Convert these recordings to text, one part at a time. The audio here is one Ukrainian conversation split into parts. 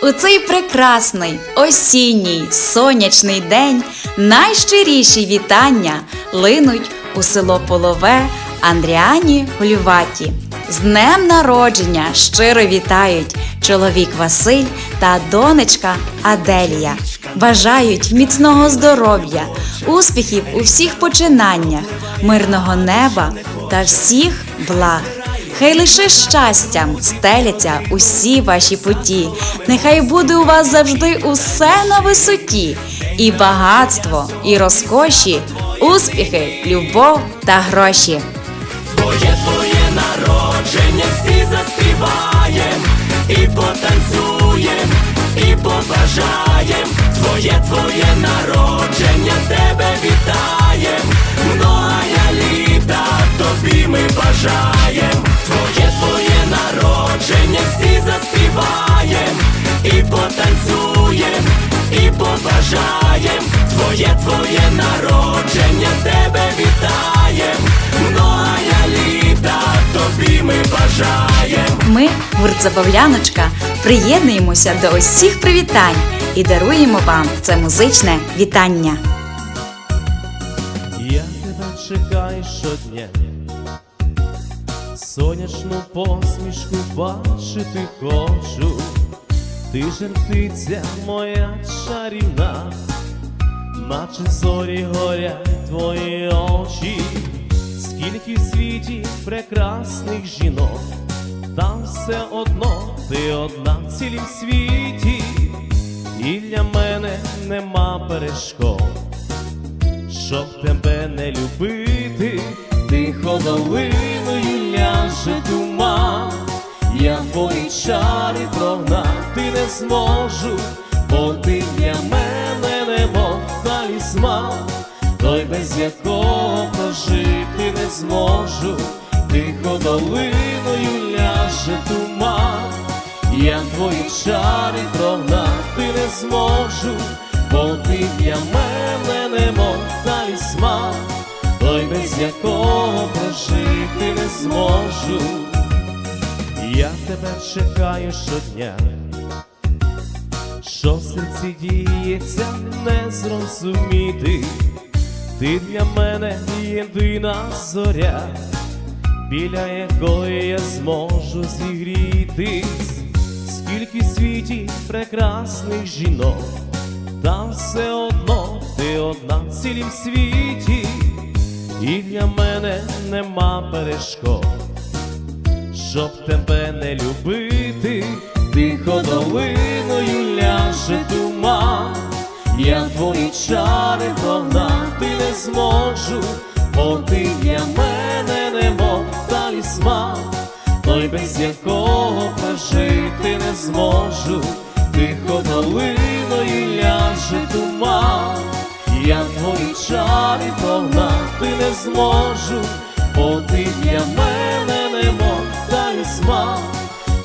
У цей прекрасний осінній сонячний день найщиріші вітання линуть у село Полове Андріані Гулюваті. З днем народження щиро вітають чоловік Василь та донечка Аделія. Бажають міцного здоров'я, успіхів у всіх починаннях, мирного неба та всіх благ. Хай лише щастям стеляться усі ваші путі. Нехай буде у вас завжди усе на висоті, і багатство, і розкоші, успіхи, любов та гроші. Твоє твоє народження всі заспіваєм і потанцюєм, і побажаєм. Твоє твоє народження тебе вітаєм. Многая літа тобі ми бажаєм. Побажаєм. Твоє твоє народження тебе вітаєм. Многая літа тобі ми бажаєм. Ми, гурт Забавляночка, приєднуємося до усіх привітань і даруємо вам це музичне вітання. Я тебе чекаю щодня, сонячну посмішку бачити хочу, ти жертвиця моя чарівна, наче зорі горять твої очі, скільки в світі прекрасних жінок, там все одно ти одна в цілім світі, і для мене нема перешкод щоб тебе не любити, зможу, бо ти для мене немов талісман, той без якого прожити не зможу, тихо долиною ляже туман, я твої чари прогнати не зможу, бо ти для мене немов талісман, той без якого прожити не зможу. Я тебе чекаю щодня, що в серці діється, не зрозуміти, ти для мене єдина зоря, біля якої я зможу зігрітись, скільки в світі прекрасних жінок, там все одно ти одна в цілім світі, і для мене нема перешкод щоб тебе не любити, зможу, бо ти для мене немов талісман, той без якого прожити не зможу, тихо долиною ляже туман, я твої чари прогнати не зможу, бо ти для мене немов талісман,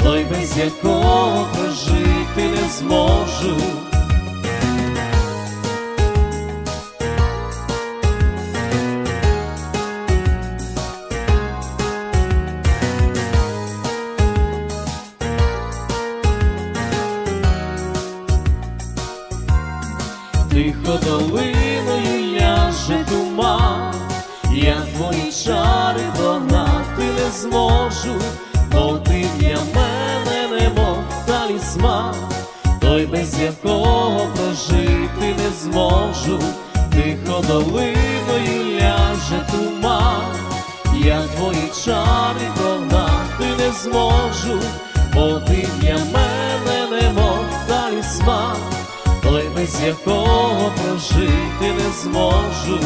той без якого прожити не зможу. Тихо долиною ляже туман, я твої чари догнати не зможу, бо ти для мене немов талісман, той без якого прожити не зможу, тихо долиною ляже туман, я твої чари догнати не зможу, бо ти для мене без якого прожити не зможу.